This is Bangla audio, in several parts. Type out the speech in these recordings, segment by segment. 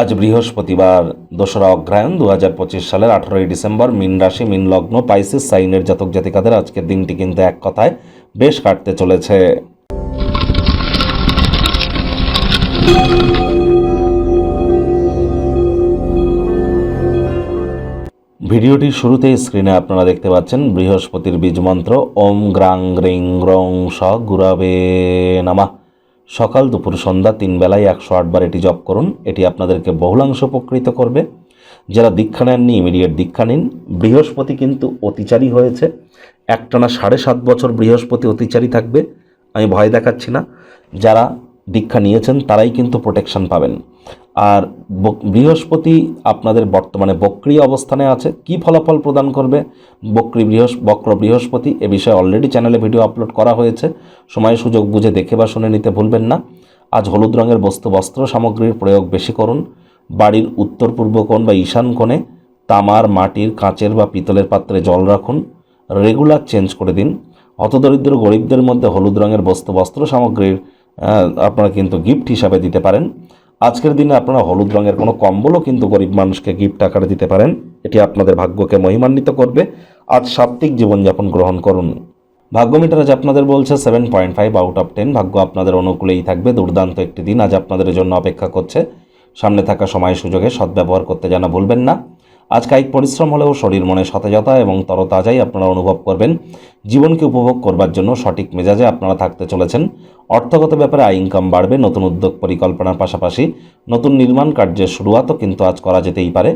আজ বৃহস্পতিবার, দোসরা অগ্রায়ণ দু হাজার পঁচিশ সালের আঠারোই ডিসেম্বর, মিন রাশি, মিন লগ্ন, পাইসিস, সাইনের জাতক জাতিকাদের আজকের দিনটি কিন্তু এক কথায় বেশ কাটতে চলেছে। ভিডিওটির শুরুতেই স্ক্রিনে আপনারা দেখতে পাচ্ছেন বৃহস্পতির বীজ মন্ত্র, ওম গ্রাং গ্রিং গ্রং স গুরাবে নামা। সকাল দুপুর সন্ধ্যা তিন বেলায় একশো আটবার এটি জপ করুন। এটি আপনাদেরকে বহুলাংশ উপকৃত করবে। যারা দীক্ষা নেননি ইমিডিয়েট দীক্ষা নিন। বৃহস্পতি কিন্তু অতিচারী হয়েছে। একটানা সাড়ে সাত বছর বৃহস্পতি অতিচারী থাকবে। আমি ভয় দেখাচ্ছি না। যারা দীক্ষা নিয়েছেন, তারাই কিন্তু প্রোটেকশন পাবেন। আর বৃহস্পতি আপনাদের বর্তমানে বক্রি অবস্থানে আছে। কি ফলাফল প্রদান করবে? বক্রি বৃহস্প বক্র বৃহস্পতি এ বিষয়ে অলরেডি চ্যানেলে ভিডিও আপলোড করা হয়েছে। সময় সুযোগ বুঝে দেখে বা শুনে নিতে ভুলবেন না। আজ হলুদ রঙের বস্তু বস্ত্র সামগ্রীর প্রয়োগ বেশি করুন। বাড়ির উত্তর পূর্ব কোণ বা ঈশান কোণে তামার, মাটির, কাঁচের বা পিতলের পাত্রে জল রাখুন। রেগুলার চেঞ্জ করে দিন। হতদরিদ্র গরিবদের মধ্যে হলুদ রঙের বস্তু বস্ত্র সামগ্রীর আপনারা কিন্তু গিফট হিসাবে দিতে পারেন। আজকের দিনে আপনারা হলুদ রঙের কোনো কম্বলও কিন্তু গরিব মানুষকে গিফট আকারে দিতে পারেন। এটি আপনাদের ভাগ্যকে মহিমান্বিত করবে। আজ সাত্ত্বিক জীবনযাপন গ্রহণ করুন। ভাগ্য মিটার আজ আপনাদের বলছে seven point five out of ten ভাগ্য আপনাদের অনুকূলেই থাকবে। দুর্দান্ত একটি দিন আজ আপনাদের জন্য অপেক্ষা করছে। সামনে থাকা সময় সুযোগে সদ্ব্যবহার করতে যেন ভুলবেন না। আজ কায়িক পরিশ্রম হলেও শরীর মনে সতেজতা এবং তরতাজাই আপনারা অনুভব করবেন। জীবনকে উপভোগ করবার জন্য সঠিক মেজাজে আপনারা থাকতে চলেছেন। অর্থগত ব্যাপারে আয় ইনকাম বাড়বে, নতুন উদ্যোগ পরিকল্পনার পাশাপাশি নতুন নির্মাণ কার্যের শুরুয়াতও কিন্তু আজ করা যেতেই পারে।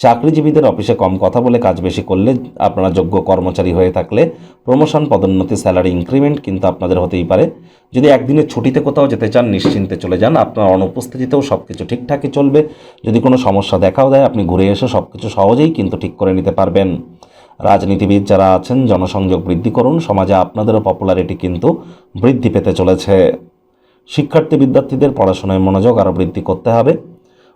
চাকরিজীবীদের অফিসে কম কথা বলে কাজ বেশি করলে আপনারা যোগ্য কর্মচারী হয়ে থাকলে প্রমোশন, পদোন্নতি, স্যালারি ইনক্রিমেন্ট কিন্তু আপনাদের হতেই পারে। যদি একদিনের ছুটিতে কোথাও যেতে চান, নিশ্চিন্তে চলে যান, আপনার অনুপস্থিতিতেও সব কিছু ঠিকঠাকই চলবে। যদি কোনো সমস্যা দেখাও দেয়, আপনি ঘুরে এসে সব কিছু সহজেই কিন্তু ঠিক করে নিতে পারবেন। রাজনীতিবিদ যারা আছেন, জনসংযোগ বৃদ্ধি করুন, সমাজে আপনাদেরও পপুলারিটি কিন্তু বৃদ্ধি পেতে চলেছে। শিক্ষার্থী বিদ্যার্থীদের পড়াশোনায় মনোযোগ আরও বৃদ্ধি করতে হবে।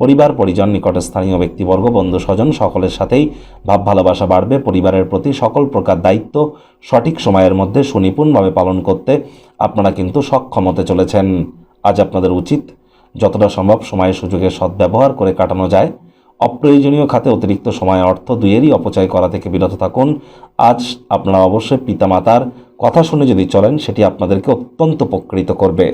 পরিবার, পরিজন, নিকটে স্থানীয় ব্যক্তিবর্গ, বন্ধু, স্বজন সকলের সাথেই ভাব ভালোবাসা বাড়বে। পরিবারের প্রতি সকল প্রকার দায়িত্ব সঠিক সময়ের মধ্যে সুনিপুণভাবে পালন করতে আপনারা কিন্তু সক্ষম হতে চলেছেন। আজ আপনাদের উচিত যতটা সম্ভব সময় সুযোগের সদ্ব্যবহার করে কাটানো যায়। অপ্রয়োজনীয় খাতে অতিরিক্ত সময়, অর্থ দুইয়েরই অপচয় করা থেকে বিরত থাকুন। আজ আপনারা অবশ্যই পিতামাতার কথা শুনে যদি চলেন, সেটি আপনাদেরকে অত্যন্ত উপকৃত করবে।